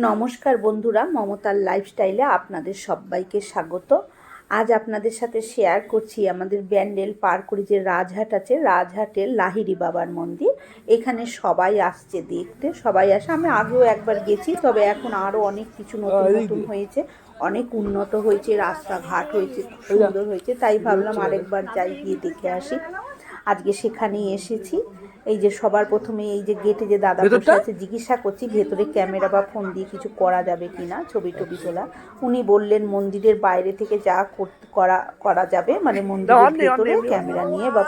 নমস্কার বন্ধুরা মমতার লাইফস্টাইলে আপনাদের সবাইকে স্বাগত। আজ আপনাদের সাথে শেয়ার করছি আমাদের ব্যান্ডেল পার করে যে রাজহাট আছে রাজহাটের লাহিড়ি বাবার মন্দির। এখানে সবাই আসছে দেখতে সবাই আসে। আমি আগেও একবার গেছি তবে এখন আরও অনেক কিছু নতুন নতুন হয়েছে অনেক উন্নত হয়েছে রাস্তাঘাট হয়েছে সুন্দর হয়েছে তাই ভাবলাম আরেকবার যাই গিয়ে দেখে আসি। আজকে সেখানেই এসেছি। এই যে সবার প্রথমে এই যে গেটে যে দাদা বসে আছে জিজ্ঞাসা করছি ভেতরে ক্যামেরা বা ফোন দিয়ে কিছু করা যাবে কি না ছবি টবি তোলা। উনি বললেন মন্দিরের বাইরে থেকে যা করতে- করা করা যাবে মানে মন্দিরের ভেতরে ক্যামেরা নিয়ে বা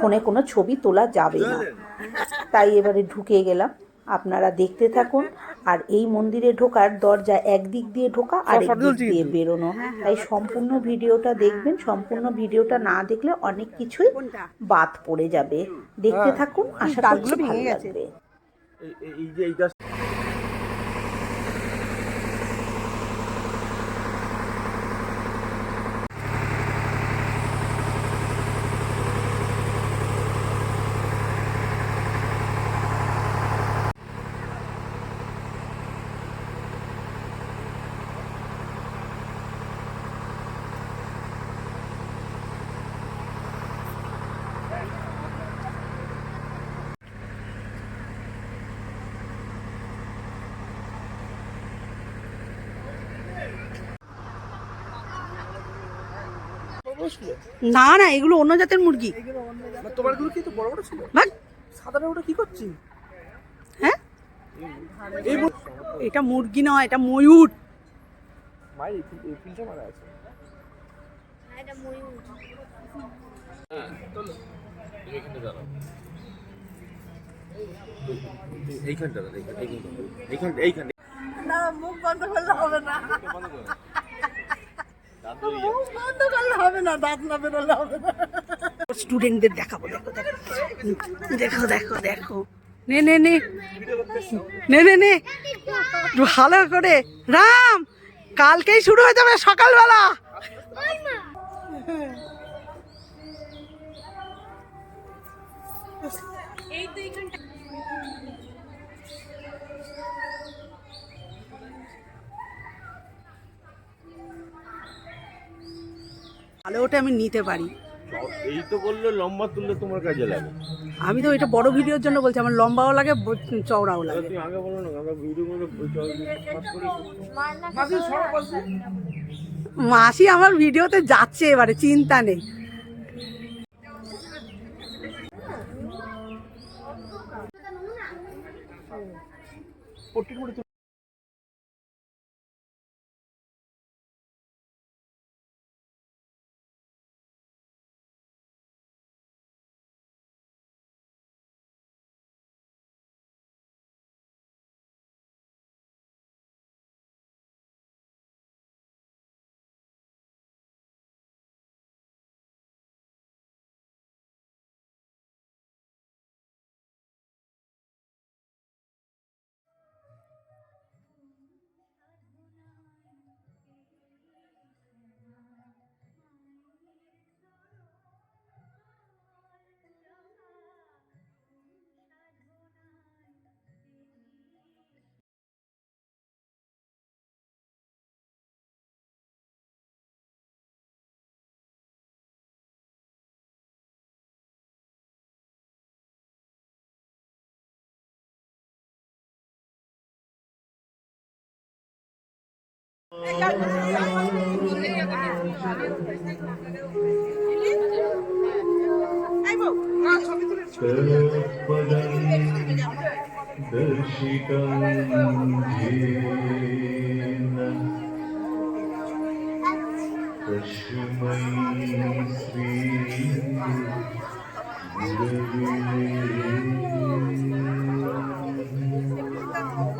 ফোনে কোনো ছবি তোলা যাবে না। তাই এবারে ঢুকে গেলাম। আপনারা দেখতে থাকুন। আর এই মন্দিরে ঢোকার দরজা একদিক দিয়ে ঢোকা আর একদিক দিয়ে বেরোনো। তাই সম্পূর্ণ ভিডিওটা দেখবেন সম্পূর্ণ ভিডিওটা না দেখলে অনেক কিছুই বাদ পড়ে যাবে। দেখতে থাকুন আশা করছি ভালো লাগবে। এই- যে এই না না এগুলো অন্য জাতের মুরগি। তোমারগুলো কি তো বড় বড় ছিল? ভাগ সাদাটা ওটা কি করছি? হ্যাঁ? এই এটা মুরগি নয় এটা ময়ূর। মাই এই আছে। এইখানটা এইখানটা এইখানটা না মুখ বন্ধ করলে হবে না। বন্ধ করলে হবে না দাঁত না বেরোলে হবে না স্টুডেন্টদের দেখাবো দেখো দেখো দেখো দেখো নে নে। নে ভালো করে। রাম, কালকেই শুরু হয়ে যাবে সকালবেলা। ভালো ওটা আমি নিতে পারি। এই তো বলল লম্বা তুললে তোমার কাজে লাগে। আমি তো এটা বড় ভিডিওর জন্য বলছি আমার লম্বাও লাগে চওড়াও লাগে। তুমি আগে বলো না আমরা ভিডিও মাসি আমার ভিডিওতে যাচ্ছে এবারে চিন্তা নেই। দর্শিকম তস্মৈ শ্রী গুরবে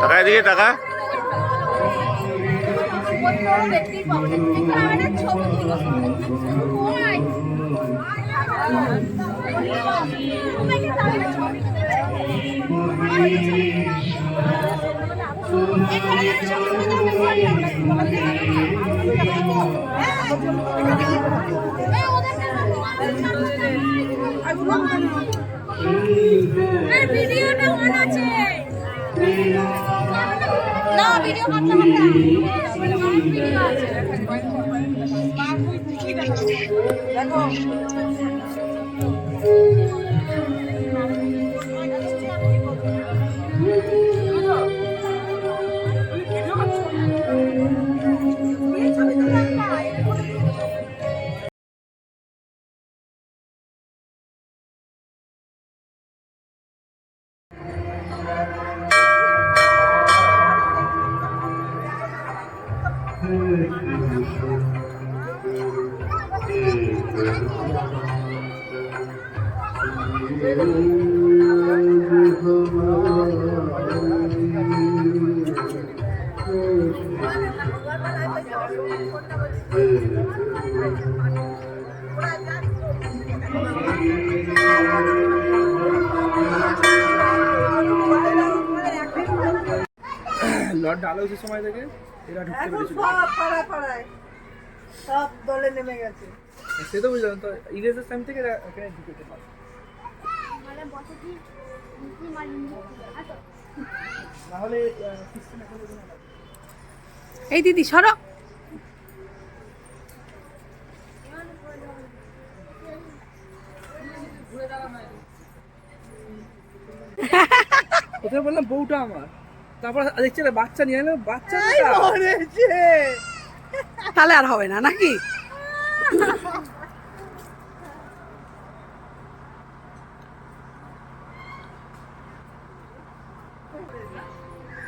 টাকা এদিকে টাকা ভিডিওটা অন আছে না ভিডিও করতে হবে ভিডিও ডালো হয়েছে সময় থেকে এরা ঢুকতে পেরেছিল। সব পাড়ায় পাড়ায় সব দলে নেমে গেছে। সে তো বুঝলাম তো ইংরেজের টাইম থেকে এরা এখানে ঢুকেছে মানে বসে কি কি মারি আসো নাহলে সিস্টেম এখন এই দিদি সরো। কোথায় বললাম বউটা আমার। তারপর দেখছি বাচ্চা নিয়ে এলো বাচ্চা তাহলে আর হবে না নাকি?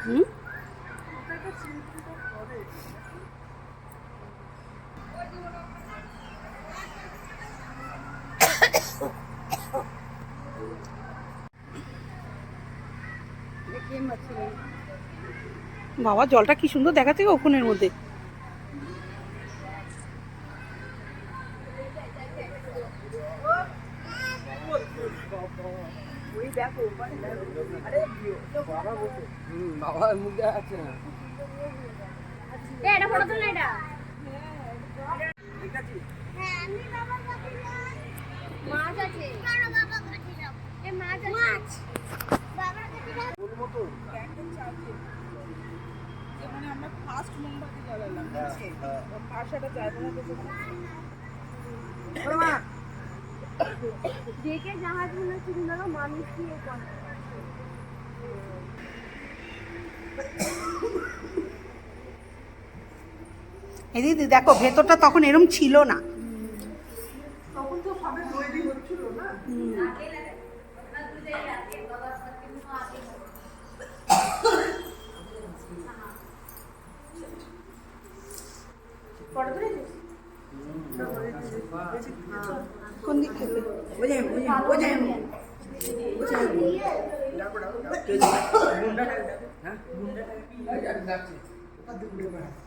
হুম? বাবা জলটা কি সুন্দর দেখাচ্ছে ওখানের মধ্যে। এটা মাছ আছে। মাছ। মানে আমরা ফার্স্ট মোমবাতি জ্বালালাম যাবে না দেখে মনে মানুষ দিয়ে করে এই দিদি দেখো ভেতরটা তখন এরম ছিল না কোন দিক থেকে তোরা